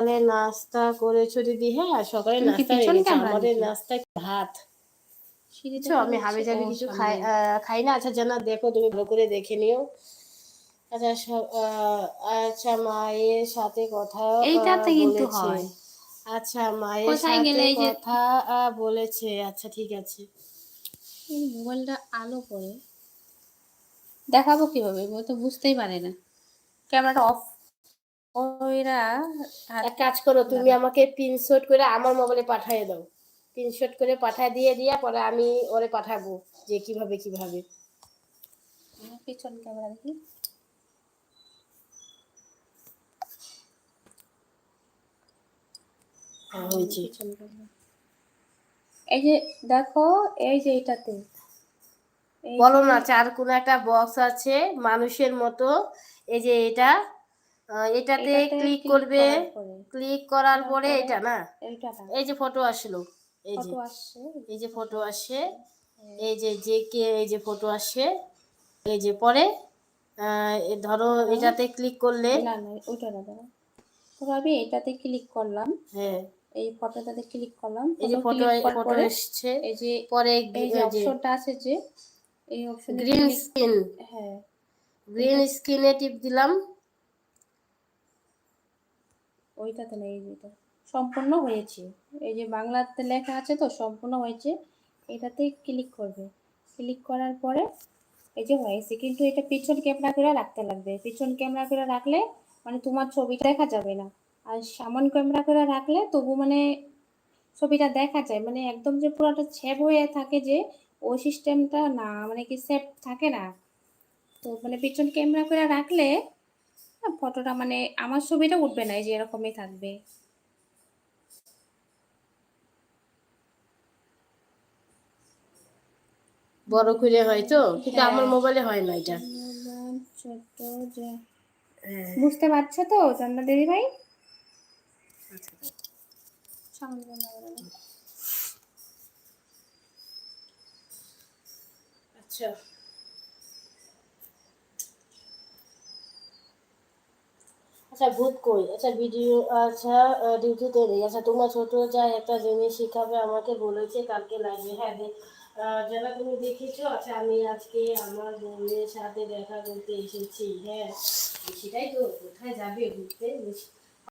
সকালে নাস্তা করেছ দিদি? হ্যাঁ সকালে নাস্তা আমাদের? নাস্তা ভাত। আমি হাবি? জাবি কিছু খাই খাই না? আচ্ছা জানা দেখো তুমি ভালো করে দেখে নিও। আচ্ছা আচ্ছা মায়ের সাথে কথা এইটাতে কিন্তু হয়। আচ্ছা মায়ের সাথে কথা বলেছে। আচ্ছা ঠিক আছে। এই মোবাইলটা আলো পড়ে দেখাবো কীভাবে? ও তো বুঝতেই পারে না। ক্যামেরাটা অফ ওইরা এক কাজ করো তুমি আমাকে করে আমার মোবাইলে পাঠিয়ে দাও। করে পাঠিয়ে দিয়ে দিয়া পরে আমি ওরে পাঠাবো যে কীভাবে কীভাবে। পিছন ক্যামেরা দেখি। হ্যাঁ, এই যে দেখো এই যে এটাতে। বলো না চার কোনো একটা বক্স আছে মানুষের মতো। এই যে এটা এটাতে ক্লিক করবে। ক্লিক করার পরে এটা না? এই যে ফটো আসলো এই যে। এই যে ফটো আসে এই যে যে কে এই যে ফটো আসে এই যে পরে ধরো এটাতে ক্লিক করলে। না না ওইটা না দাঁড়া আমি এটাতে ক্লিক করলাম। হ্যাঁ। এই ফটোটাতে ক্লিক করলাম। এই যে ফটো ফটো এসছে এই যে পরে এই যে অপশনটা আছে যে এই অপশনে গ্রিন স্ক্রিন হ্যাঁ। গ্রিন স্ক্রিনে টিপ দিলাম। ওইটাতে না এই যেটা সম্পূর্ণ হয়েছে। এই যে বাংলাতে লেখা আছে তো, সম্পূর্ণ হয়েছে। এটাতে ক্লিক করবে। ক্লিক করার পরে এই যে হয়েছে, কিন্তু এটা পিছন ক্যামেরা করে রাখতে লাগবে। পিছন ক্যামেরা করে রাখলে মানে তোমার ছবিটা দেখা যাবে না। আর সামন ক্যামেরা করে রাখলে তবু মানে ছবিটা দেখা যায়। মানে একদম যে পুরোটা সেভ হয়ে থাকে যে ওই সিস্টেমটা না মানে কি সেভ থাকে না। তো মানে পিছন ক্যামেরা করে রাখলে ফটোটা মানে আমার ছবিটা উঠবে না এই যে এরকমই থাকবে। বড় করে হয় তো কিন্তু হ্যাঁ। আমার মোবাইলে হয় না এটা। ছোট হ্যাঁ। বুঝতে পারছ তো চন্দা দিদি ভাই। আচ্ছা। আচ্ছা ভূত কই? আচ্ছা ভিডিও আচ্ছা ডিউটিতে নেই। আচ্ছা তোমার ছোট যা একটা জিনিস শিখাবে, আমাকে বলেছে কালকে লাগবে হ্যাঁ যারা তুমি দেখেছ আচ্ছা আমি আজকে আমার বোনের সাথে দেখা করতে এসেছি। হ্যাঁ সেটাই তো, কোথায় যাবে ঘুরতে?